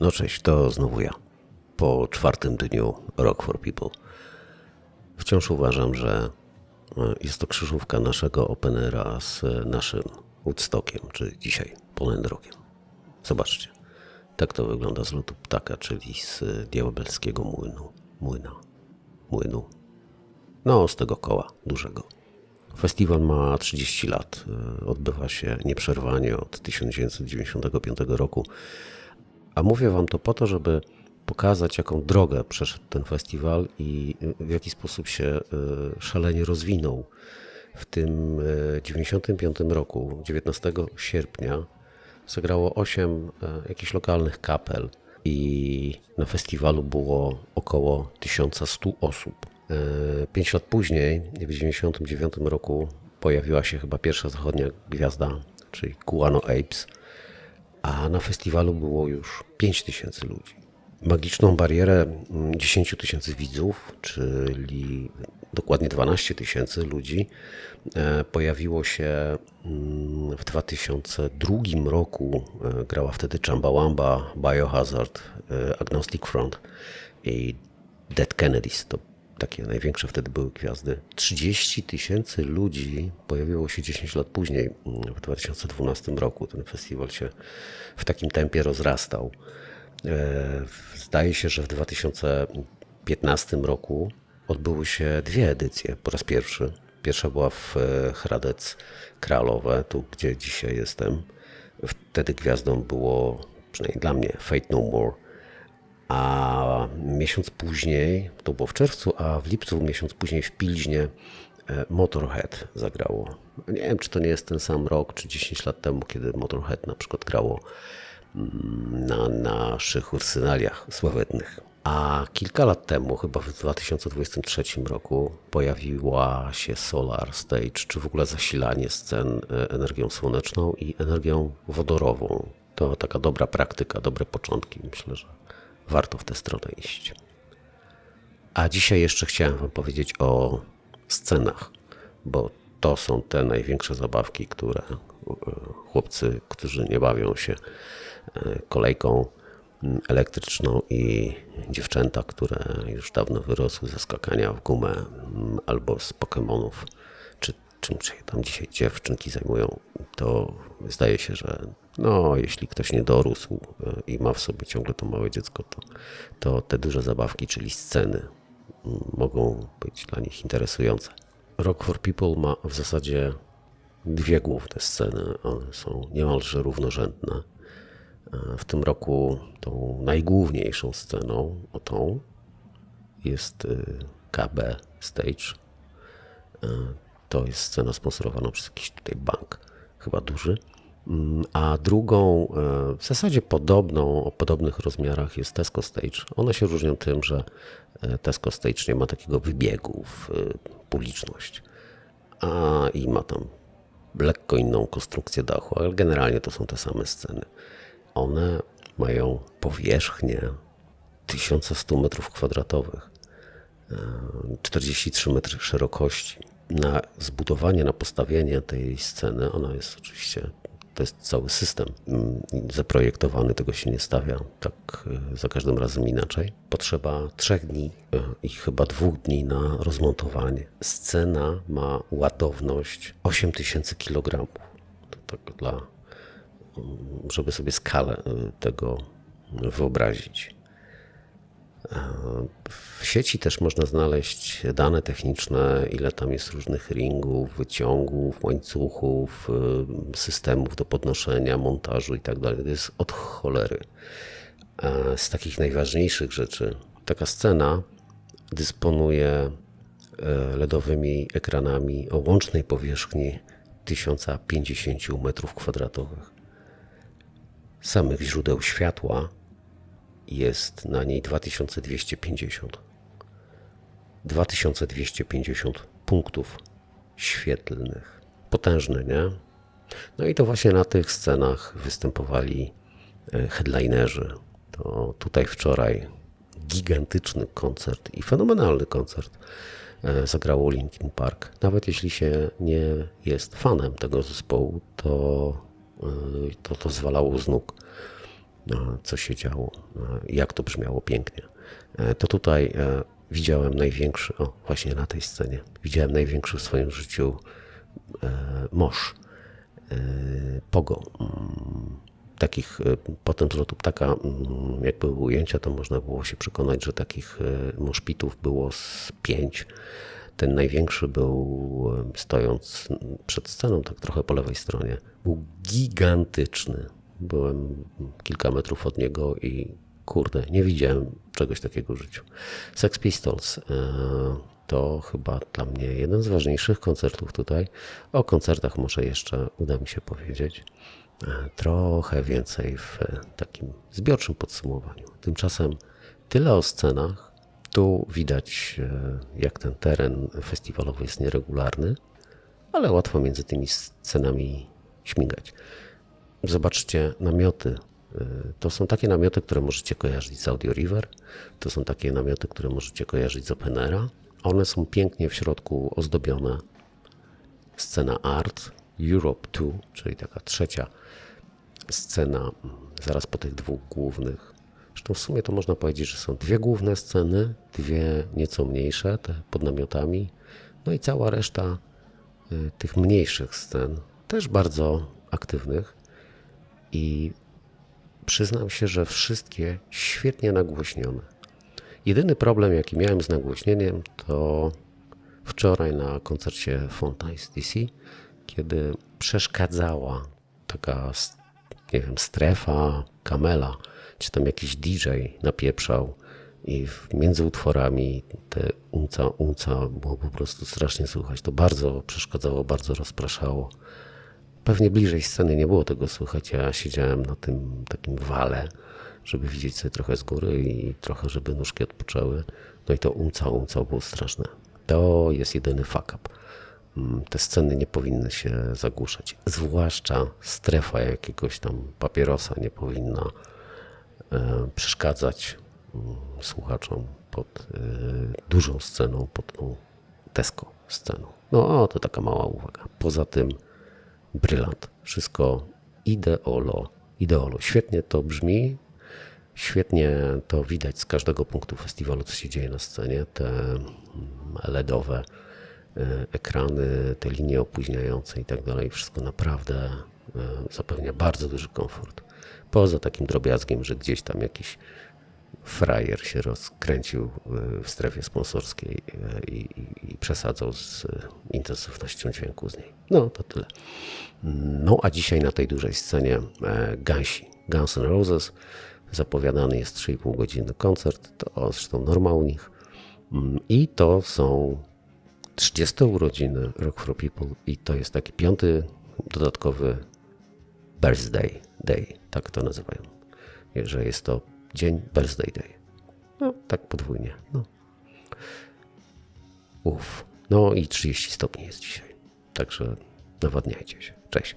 No cześć, to znowu ja. Po czwartym dniu Rock for People. Wciąż uważam, że e, jest to krzyżówka naszego openera z e, naszym Woodstockiem, czy dzisiaj Poland Rockiem. Zobaczcie, tak to wygląda z lotu ptaka, czyli z e, diabelskiego młynu. Młyna. Młynu. No, z tego koła dużego. Festiwal ma 30 lat. Odbywa się nieprzerwanie od 1995 roku. A mówię Wam to po to, żeby pokazać, jaką drogę przeszedł ten festiwal i w jaki sposób się e, szalenie rozwinął. W tym e, 95 roku, 19 sierpnia, zagrało 8 jakichś lokalnych kapel i na festiwalu było około 1100 osób. E, Pięć lat później, w 1999 roku, pojawiła się chyba pierwsza zachodnia gwiazda, czyli Guano Apes, a na festiwalu było już 5 tysięcy ludzi. Magiczną barierę mm, 10 tysięcy widzów, czyli dokładnie 12 tysięcy ludzi, e, pojawiło się mm, w 2002 roku. E, Grała wtedy Chumbawamba, Biohazard, e, Agnostic Front i Dead Kennedys. To takie największe wtedy były gwiazdy. 30 tysięcy ludzi pojawiło się 10 lat później, mm, w 2012 roku. Ten festiwal się w takim tempie rozrastał. E, Zdaje się, że w 2015 roku odbyły się dwie edycje po raz pierwszy. Pierwsza była w e, Hradec Kralowe, tu gdzie dzisiaj jestem. Wtedy gwiazdą było, przynajmniej dla mnie, Fate No More. A miesiąc później, to było w czerwcu, a w lipcu, miesiąc później w Pilźnie e, Motorhead zagrało. Nie wiem, czy to nie jest ten sam rok, czy 10 lat temu, kiedy Motorhead na przykład grało mm, na naszych ursynaliach sławetnych. A kilka lat temu, chyba w 2023 roku, pojawiła się Solar Stage, czy w ogóle zasilanie scen e, energią słoneczną i energią wodorową. To taka dobra praktyka, dobre początki. Myślę, że warto w tę stronę iść. A dzisiaj jeszcze chciałem Wam powiedzieć o scenach, bo to są te największe zabawki, które e, chłopcy, którzy nie bawią się e, kolejką elektryczną i dziewczęta, które już dawno wyrosły ze skakania w gumę albo z Pokemonów, czy czym się tam dzisiaj dziewczynki zajmują, to zdaje się, że no, jeśli ktoś nie dorósł e, i ma w sobie ciągle to małe dziecko, to, to te duże zabawki, czyli sceny, mogą być dla nich interesujące. Rock for People ma w zasadzie dwie główne sceny. One są niemalże równorzędne. E, W tym roku tą najgłówniejszą sceną, o tą, jest y, KB Stage. To jest scena sponsorowana przez jakiś tutaj bank, chyba duży. Mm, A drugą, e, w zasadzie podobną, o podobnych rozmiarach jest Tesco Stage. One się różnią tym, że e, Tesco Stage nie ma takiego wybiegu w e, publiczność, a i ma tam lekko inną konstrukcję dachu, ale generalnie to są te same sceny. One mają powierzchnię 1100 metrów kwadratowych. 43 metry szerokości. Na zbudowanie, na postawienie tej sceny, ona jest oczywiście, to jest cały system mm, zaprojektowany, tego się nie stawia tak y, za każdym razem inaczej. Potrzeba trzech dni y, i chyba dwóch dni na rozmontowanie. Scena ma ładowność 8000 kg. To tak dla, mm, żeby sobie skalę y, tego wyobrazić. W sieci też można znaleźć dane techniczne, ile tam jest różnych ringów, wyciągów, łańcuchów, y, systemów do podnoszenia, montażu i tak. To jest od cholery. A Z takich najważniejszych rzeczy, taka scena dysponuje e, LEDowymi ekranami o łącznej powierzchni 1050 m2. Samych źródeł światła jest na niej 2250. 2250 punktów świetlnych. Potężne, nie? No i to właśnie na tych scenach występowali e, headlinerzy. To tutaj wczoraj gigantyczny koncert i fenomenalny koncert e, zagrało Linkin Park. Nawet jeśli się nie jest fanem tego zespołu, to e, to, to zwalało z nóg. E, co się działo, e, jak to brzmiało pięknie. E, To tutaj e, widziałem największy, o właśnie na tej scenie, widziałem największy w swoim życiu e, e, pogo. Mm, Takich, potem z lotu ptaka, mm, jak były ujęcia, to można było się przekonać, że takich moszpitów było z pięć. Ten największy był stojąc przed sceną, tak trochę po lewej stronie. Był gigantyczny. Byłem kilka metrów od niego i kurde, nie widziałem czegoś takiego w życiu. Sex Pistols e, to chyba dla mnie jeden z ważniejszych koncertów tutaj. O koncertach może jeszcze uda mi się powiedzieć e, trochę więcej w e, takim zbiorczym podsumowaniu. Tymczasem tyle o scenach. Tu widać, jak ten teren festiwalowy jest nieregularny, ale łatwo między tymi scenami śmigać. Zobaczcie namioty. Y, To są takie namioty, które możecie kojarzyć z Audio River. To są takie namioty, które możecie kojarzyć z Openera. One są pięknie w środku ozdobione. Scena Art, Europe 2, czyli taka trzecia scena mm, zaraz po tych dwóch głównych. Zresztą w sumie to można powiedzieć, że są dwie główne sceny, dwie nieco mniejsze, te pod namiotami, no i cała reszta y, tych mniejszych scen, też bardzo aktywnych. I przyznam się, że wszystkie świetnie nagłośnione. Jedyny problem, jaki miałem z nagłośnieniem, to wczoraj na koncercie Fontaines DC, kiedy przeszkadzała taka, nie wiem, strefa, kamela, czy tam jakiś DJ napieprzał i między utworami te unca, unca było po prostu strasznie słychać. To bardzo przeszkadzało, bardzo rozpraszało. Pewnie bliżej sceny nie było tego słychać. Ja siedziałem na tym takim wale, żeby widzieć sobie trochę z góry i trochę, żeby nóżki odpoczęły. No i to umca, umca było straszne. To jest jedyny fuck up. Mm, Te sceny nie powinny się zagłuszać. Zwłaszcza strefa jakiegoś tam papierosa nie powinna e, przeszkadzać mm, słuchaczom pod e, dużą sceną, pod tą Tesco sceną. No, to taka mała uwaga. Poza tym brylant. Wszystko ideolo. Ideolo. Świetnie to brzmi. Świetnie to widać z każdego punktu festiwalu, co się dzieje na scenie. Te mm, LEDowe e, ekrany, te linie opóźniające i tak dalej. Wszystko naprawdę e, zapewnia bardzo duży komfort. Poza takim drobiazgiem, że gdzieś tam jakiś frajer się rozkręcił e, w strefie sponsorskiej e, i, i, i przesadzał z e, intensywnością dźwięku z niej. No to tyle. No a dzisiaj na tej dużej scenie Gansi, Guns N' Roses. Zapowiadany jest 3,5 godziny koncert, to zresztą norma u nich. Mm, I to są 30 urodziny Rock for People i to jest taki piąty dodatkowy birthday day, tak to nazywają. Że jest to dzień birthday day. No, tak podwójnie. No. Uff. No i 30 stopni jest dzisiaj. Także nawadniajcie się. Cześć.